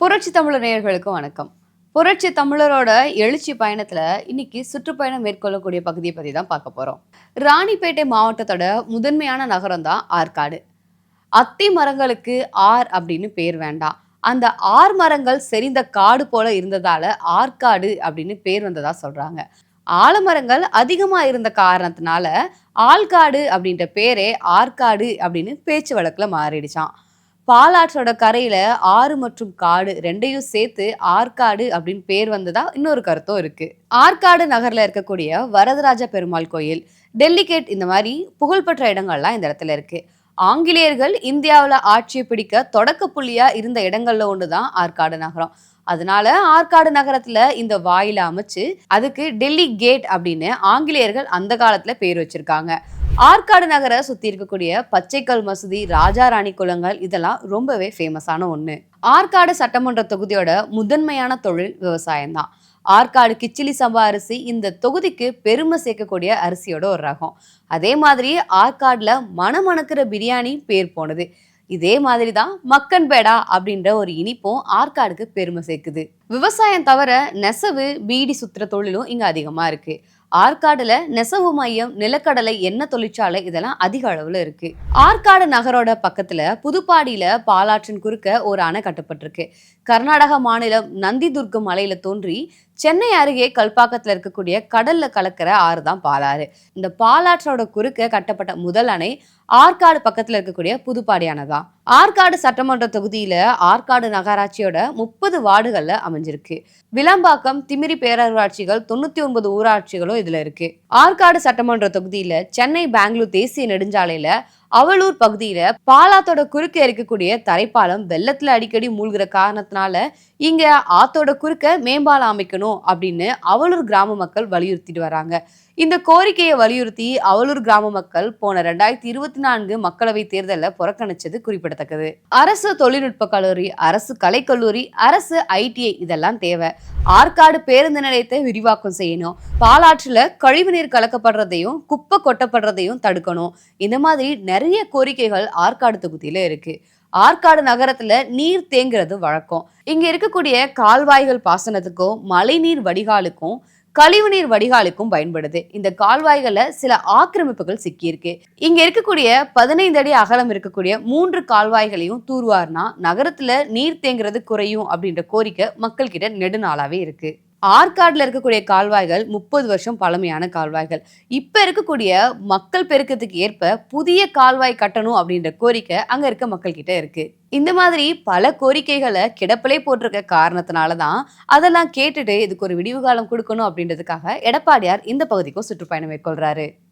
புரட்சி தமிழர் நேயர்களுக்கும் வணக்கம். புரட்சி தமிழரோட எழுச்சி பயணத்துல இன்னைக்கு சுற்றுப்பயணம் மேற்கொள்ளக்கூடிய பகுதியை பத்தி தான் பார்க்க போறோம். ராணிப்பேட்டை மாவட்டத்தோட முதன்மையான நகரம் தான் ஆற்காடு. அத்தி மரங்களுக்கு ஆர் அப்படின்னு பேர் வேண்டாம். அந்த ஆர் மரங்கள் செறிந்த காடு போல இருந்ததால ஆற்காடு அப்படின்னு பேர் வந்ததா சொல்றாங்க. ஆலமரங்கள் அதிகமா இருந்த காரணத்தினால ஆள்காடு அப்படின்ற பேரே ஆற்காடு அப்படின்னு பேச்சு வழக்கில் மாறிடுச்சான் பாலாற்றோட கரையில ஆறு மற்றும் காடு ரெண்டையும் சேர்த்து ஆற்காடு அப்படின்னு பேர் வந்ததா இன்னொரு கருத்தும் இருக்கு. ஆற்காடு நகர்ல இருக்கக்கூடிய வரதராஜ பெருமாள் கோயில் டெல்லிகேட் இந்த மாதிரி புகழ்பெற்ற இடங்கள்லாம் இந்த இடத்துல இருக்கு. ஆங்கிலேயர்கள் இந்தியாவில் ஆட்சியை பிடிக்க தொடக்க புள்ளியா இருந்த இடங்கள்ல ஒன்று தான் ஆற்காடு நகரம். அதனால ஆற்காடு நகரத்துல இந்த வாயில அமைச்சு அதுக்கு டெல்லி கேட் அப்படின்னு ஆங்கிலேயர்கள் அந்த காலத்துல பேர் வச்சிருக்காங்க. ஆற்காடு நகரை சுத்தி இருக்கக்கூடிய பச்சைக்கல் மசூதி ராஜா ராணி குளங்கள் இதெல்லாம் ரொம்பவே ஃபேமஸான ஒண்ணு. ஆற்காடு சட்டமன்ற தொகுதியோட முதன்மையான தொழில் விவசாயம் தான் ஆற்காடு கிச்சிலி சம்பா அரிசி இந்த தொகுதிக்கு பெருமை சேர்க்கக்கூடிய அரிசியோட ஒரு ரகம். அதே மாதிரி ஆற்காடுல மணமணக்கிற பிரியாணி பேர் போனது. இதே மாதிரி தான் மக்கன் பேடா அப்படின்ற ஒரு இனிப்பும் ஆற்காடுக்கு பெருமை சேர்க்குது. விவசாயம் தவிர நெசவு பீடி சுத்துற தொழிலும் இங்க அதிகமா இருக்கு. ஆற்காடுல நெசவு மையம் நிலக்கடலை எண்ணெய் தொழிற்சாலை இதெல்லாம் அதிக அளவுல இருக்கு. ஆற்காடு நகரோட பக்கத்துல புதுப்பாடியில பாலாற்றின் குறுக்க ஒரு அணை கட்டப்பட்டிருக்கு. கர்நாடக மாநிலம் நந்திதுர்க்கம் மலையில தோன்றி சென்னை அருகே கல்பாக்கத்துல இருக்கக்கூடிய கடல்ல கலக்கிற ஆறு தான் பாலாறு. இந்த பாலாற்றோட குறுக்க கட்டப்பட்ட முதல் அணை ஆற்காடு பக்கத்தில் இருக்கக்கூடிய புதுப்பாடியானதான் ஆற்காடு சட்டமன்ற தொகுதியில ஆற்காடு நகராட்சியோட முப்பது வார்டுகள்ல அமைஞ்சிருக்கு. விளம்பாக்கம் திமிரி பேரூராட்சிகள் தொண்ணூத்தி ஒன்பது ஊராட்சிகளும் இதுல இருக்கு. ஆற்காடு சட்டமன்ற தொகுதியில சென்னை பெங்களூர் தேசிய நெடுஞ்சாலையில அவலூர் பகுதியில பாலாத்தோட குறுக்க இருக்கக்கூடிய தரைப்பாலம் வெள்ளத்துல அடிக்கடி மூழ்கிற காரணத்தினால இங்க ஆத்தோட குறுக்க மேம்பாலம் அமைக்கணும் அப்படின்னு அவலூர் கிராம மக்கள் வலியுறுத்திட்டு வராங்க. இந்த கோரிக்கையை வலியுறுத்தி அவலூர் கிராம மக்கள் போன ரெண்டாயிரத்தி இருபத்தி நான்கு மக்களவை தேர்தலில் புறக்கணிச்சது குறிப்பிடத்தக்கது. அரசு தொழில்நுட்ப கல்லூரி அரசு கலைக்கல்லூரி அரசு ஐடிஐ இதெல்லாம் தேவை. ஆற்காடு பேருந்து நிலையத்தை விரிவாக்கம் செய்யணும். பாலாற்றில் கழிவுநீர் கலக்கப்படுறதையும் குப்பை கொட்டப்படுறதையும் தடுக்கணும். இந்த மாதிரி நிறைய கோரிக்கைகள் ஆற்காடு தொகுதியில் இருக்கு. ஆற்காடு நகரத்துல நீர் தேங்குறது வழக்கம். இங்க இருக்கக்கூடிய கால்வாய்கள் பாசனத்துக்கும் மழைநீர் வடிகாலுக்கும் கழிவுநீர் வடிகாலுக்கும் பயன்படுது. இந்த கால்வாய்கள்ல சில ஆக்கிரமிப்புகள் சிக்கியிருக்கு. இங்க இருக்கக்கூடிய பதினைந்து அடி அகலம் இருக்கக்கூடிய மூன்று கால்வாய்களையும் தூர்வார்னா நகரத்துல நீர் தேங்குறது குறையும் அப்படின்ற கோரிக்கை மக்கள் கிட்ட நெடுநாளாவே இருக்கு. ஆற்காட்டில் இருக்கக்கூடிய கால்வாய்கள் முப்பது வருஷம் பழமையான கால்வாய்கள். இப்போ இருக்கக்கூடிய மக்கள் பெருக்கத்துக்கு ஏற்ப புதிய கால்வாய் கட்டணும் அப்படின்ற கோரிக்கை அங்கே இருக்க மக்கள் கிட்ட இருக்கு. இந்த மாதிரி பல கோரிக்கைகளை கிடப்பிலே போட்டிருக்க காரணத்தினால தான் அதெல்லாம் கேட்டுட்டு இதுக்கு ஒரு விடிவு காலம் கொடுக்கணும் அப்படின்றதுக்காக எடப்பாடியார் இந்த பகுதிக்கும் சுற்றுப்பயணம் மேற்கொள்கிறாரு